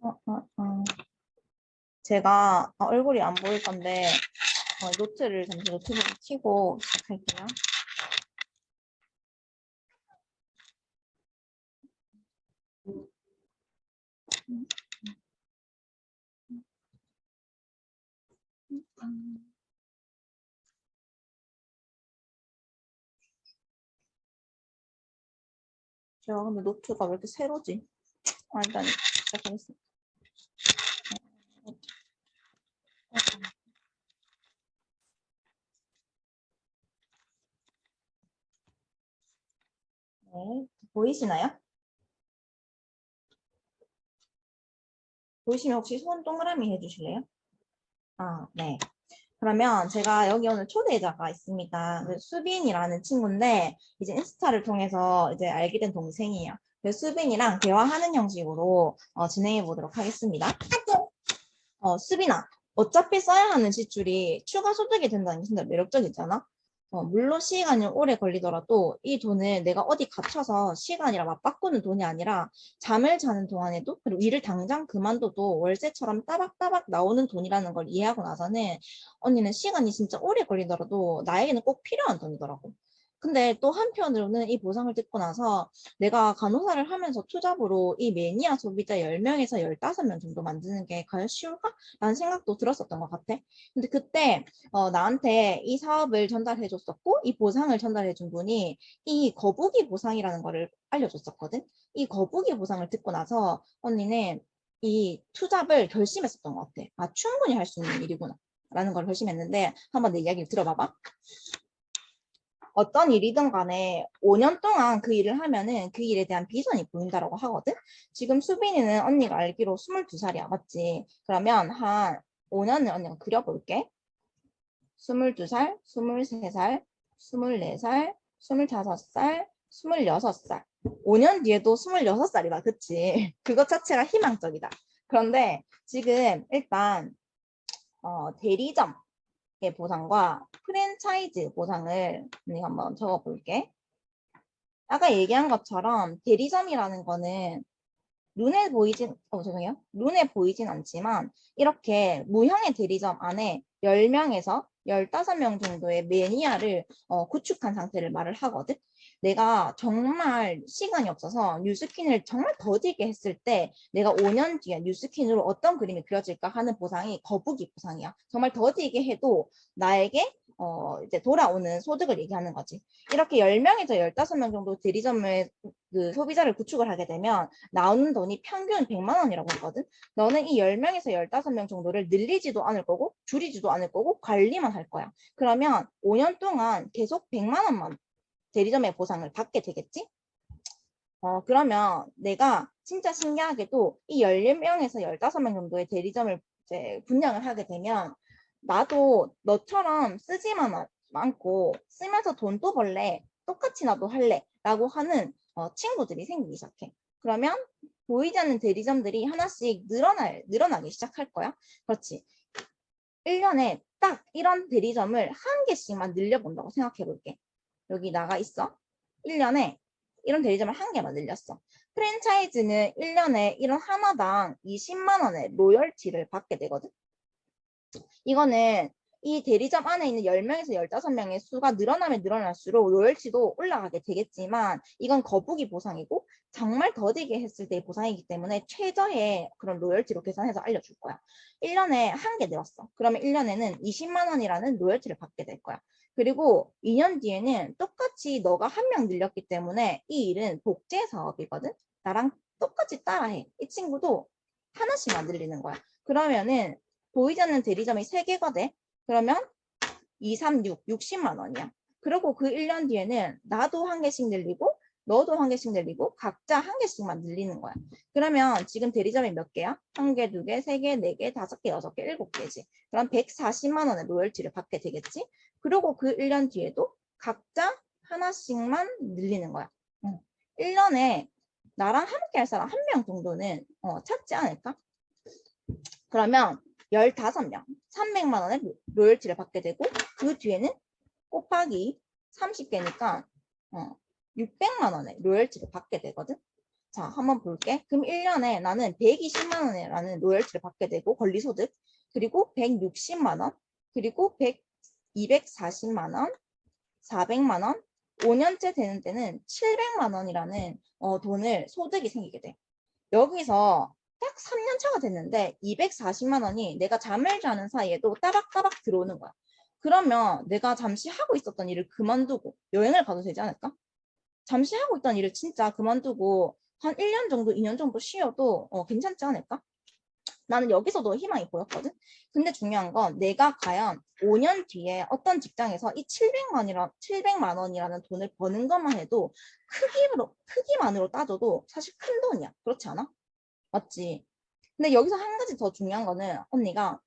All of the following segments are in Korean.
어, 어, 어. 제가 어, 얼굴이 안 보일 건데 어, 노트를 잠시 노트북을 켜고 시작할게요. 제가 근데 노트가 왜 이렇게 세로지? 아, 일단 시작하겠습니다. 네, 보이시나요? 보이시면 혹시 손 동그라미 해주실래요? 아, 네. 그러면 제가 여기 오늘 초대자가 있습니다. 그 수빈이라는 친구인데 이제 인스타를 통해서 이제 알게 된 동생이에요. 그래서 수빈이랑 대화하는 형식으로 어, 진행해 보도록 하겠습니다. 어, 수빈아, 어차피 써야 하는 지출이 추가 소득이 된다는 게 진짜 매력적이잖아. 어, 물론 시간이 오래 걸리더라도 이 돈을 내가 어디 갇혀서 시간이랑 맞바꾸는 돈이 아니라 잠을 자는 동안에도 그리고 일을 당장 그만둬도 월세처럼 따박따박 나오는 돈이라는 걸 이해하고 나서는 언니는 시간이 진짜 오래 걸리더라도 나에게는 꼭 필요한 돈이더라고. 근데 또 한편으로는 이 보상을 듣고 나서 내가 간호사를 하면서 투잡으로 이 매니아 소비자 10명에서 15명 정도 만드는 게 과연 쉬울까? 라는 생각도 들었었던 것 같아. 근데 그때 어, 나한테 이 사업을 전달해 줬었고 이 보상을 전달해 준 분이 이 거북이 보상이라는 거를 알려줬었거든. 이 거북이 보상을 듣고 나서 언니는 이 투잡을 결심했었던 것 같아. 아 충분히 할 수 있는 일이구나. 라는 걸 결심했는데 한번 내 이야기를 들어봐봐. 어떤 일이든 간에 5년 동안 그 일을 하면은 그 일에 대한 비전이 보인다라고 하거든. 지금 수빈이는 언니가 알기로 22살이야. 맞지? 그러면 한 5년을 언니가 그려볼게. 22살, 23살, 24살, 25살, 26살. 5년 뒤에도 26살이다. 그치? 그것 자체가 희망적이다. 그런데 지금 일단 어, 대리점 의 보상과 프랜차이즈 보상을 언니가 한번 적어볼게. 아까 얘기한 것처럼 대리점이라는 거는 눈에 보이진, 어, 죄송해요. 눈에 보이진 않지만 이렇게 무형의 대리점 안에 10명에서 15명 정도의 매니아를 어, 구축한 상태를 말을 하거든. 내가 정말 시간이 없어서 뉴스킨을 정말 더디게 했을 때 내가 5년 뒤에 뉴스킨으로 어떤 그림이 그려질까 하는 보상이 거북이 보상이야. 정말 더디게 해도 나에게 어, 이제 돌아오는 소득을 얘기하는 거지. 이렇게 10명에서 15명 정도 대리점을 그 소비자를 구축을 하게 되면 나오는 돈이 평균 100만 원이라고 했거든. 너는 이 10명에서 15명 정도를 늘리지도 않을 거고 줄이지도 않을 거고 관리만 할 거야. 그러면 5년 동안 계속 100만 원만 대리점의 보상을 받게 되겠지? 어, 그러면 내가 진짜 신기하게도 이 10명에서 15명 정도의 대리점을 이제 분양을 하게 되면 나도 너처럼 쓰지만 않고 쓰면서 돈도 벌래. 똑같이 나도 할래. 라고 하는 어, 친구들이 생기기 시작해. 그러면 보이지 않는 대리점들이 하나씩 늘어날, 늘어나기 시작할 거야. 그렇지? 1년에 딱 이런 대리점을 한 개씩만 늘려본다고 생각해 볼게. 여기 나가 있어. 1년에 이런 대리점을 한 개만 늘렸어. 프랜차이즈는 1년에 이런 하나당 20만 원의 로열티를 받게 되거든 이거는 이 대리점 안에 있는 10명에서 15명의 수가 늘어나면 늘어날수록 로열티도 올라가게 되겠지만 이건 거북이 보상이고 정말 더디게 했을 때의 보상이기 때문에 최저의 그런 로열티로 계산해서 알려줄 거야. 1년에 한 개 늘었어. 그러면 1년에는 20만 원이라는 로열티를 받게 될 거야. 그리고 2년 뒤에는 똑같이 너가 한 명 늘렸기 때문에 이 일은 복제 사업이거든. 나랑 똑같이 따라해. 이 친구도 하나씩만 늘리는 거야. 그러면은 보이지 않는 대리점이 3개가 돼. 그러면 2, 3, 6, 60만 원이야. 그리고 그 1년 뒤에는 나도 한 개씩 늘리고 너도 한 개씩 늘리고 각자 한 개씩만 늘리는 거야. 그러면 지금 대리점이 몇 개야? 한 개, 두 개, 세 개, 네 개, 다섯 개, 여섯 개, 일곱 개지. 그럼 140만 원의 로열티를 받게 되겠지? 그리고 그 1년 뒤에도 각자 하나씩만 늘리는 거야. 1년에 나랑 함께 할 사람 한 명 정도는 어, 찾지 않을까? 그러면 15명, 300만 원의 로열티를 받게 되고 그 뒤에는 곱하기 30개니까 어, 600만 원의 로열티를 받게 되거든. 자, 한번 볼게. 그럼 1년에 나는 120만 원이라는 로열티를 받게 되고 권리소득 그리고 160만 원 그리고 100, 240만 원 400만 원 5년째 되는 때는 700만 원이라는 어, 돈을 소득이 생기게 돼. 여기서 딱 3년 차가 됐는데 240만 원이 내가 잠을 자는 사이에도 따박따박 들어오는 거야. 그러면 내가 잠시 하고 있었던 일을 그만두고 여행을 가도 되지 않을까? 잠시 하고 있던 일을 진짜 그만두고 한 1년 정도, 2년 정도 쉬어도 어, 괜찮지 않을까? 나는 여기서도 희망이 보였거든. 근데 중요한 건 내가 과연 5년 뒤에 어떤 직장에서 이 700만이라 700만 원이라는 돈을 버는 것만 해도 크기로 크기만으로 따져도 사실 큰 돈이야. 그렇지 않아? 맞지? 근데 여기서 한 가지 더 중요한 거는 언니가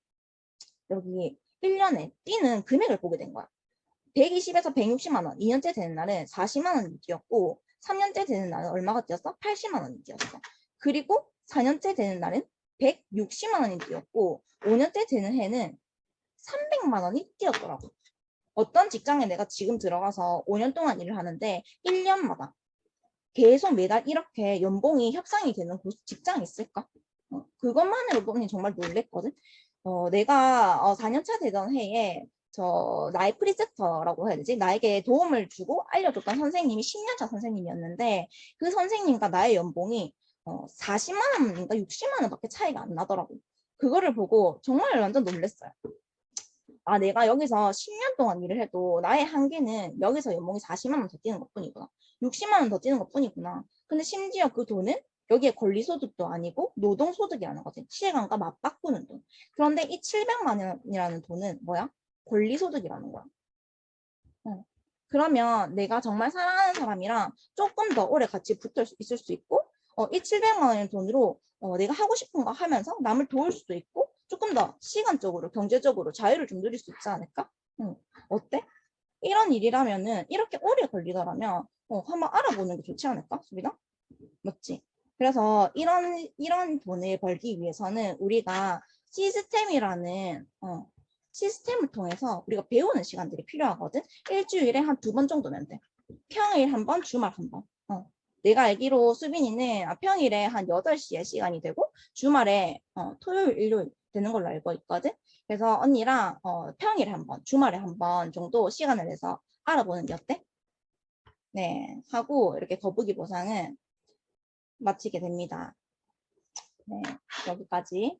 여기 1년에 뛰는 금액을 보게 된 거야. 120에서 160만 원, 2년째 되는 날은 40만 원이 뛰었고 3년째 되는 날은 얼마가 뛰었어? 80만 원이 뛰었어. 그리고 4년째 되는 날은 160만 원이 뛰었고 5년째 되는 해는 300만 원이 뛰었더라고. 어떤 직장에 내가 지금 들어가서 5년 동안 일을 하는데 1년마다 계속 매달 이렇게 연봉이 협상이 되는 곳- 직장이 있을까? 어, 그것만으로도 언니 정말 놀랬거든. 어, 내가 어, 4년차 되던 해에 저 나의 프리섹터라고 해야 되지? 나에게 도움을 주고 알려줬던 선생님이 10년차 선생님이었는데 그 선생님과 나의 연봉이 어, 40만 원인가 60만 원밖에 차이가 안 나더라고. 그거를 보고 정말 완전 놀랬어요. 아, 내가 여기서 10년 동안 일을 해도 나의 한계는 여기서 연봉이 40만 원 더 뛰는 것 뿐이구나. 60만 원 더 뛰는 것 뿐이구나. 근데 심지어 그 돈은 여기에 권리소득도 아니고 노동소득이라는 거지. 시간과 맞바꾸는 돈. 그런데 이 700만 원이라는 돈은 뭐야? 권리소득이라는 거야. 어. 그러면 내가 정말 사랑하는 사람이랑 조금 더 오래 같이 붙어 있을 수 있고 어, 이 700만 원의 돈으로 어, 내가 하고 싶은 거 하면서 남을 도울 수도 있고 조금 더 시간적으로 경제적으로 자유를 좀 누릴 수 있지 않을까? 응. 어때? 이런 일이라면은 이렇게 오래 걸리더라면 어, 한번 알아보는 게 좋지 않을까? 수빈아? 맞지? 그래서 이런 이런 돈을 벌기 위해서는 우리가 시스템이라는 어, 시스템을 통해서 우리가 배우는 시간들이 필요하거든. 일주일에 한 두 번 정도면 돼. 평일 한 번, 주말 한 번. 어. 내가 알기로 수빈이는 아, 평일에 한 8시에 시간이 되고 주말에 어, 토요일, 일요일 되는 걸로 알고 있거든. 그래서 언니랑 어, 평일에 한 번, 주말에 한 번 정도 시간을 내서 알아보는 게 어때? 네, 하고 이렇게 거북이 보상은 마치게 됩니다. 네, 여기까지.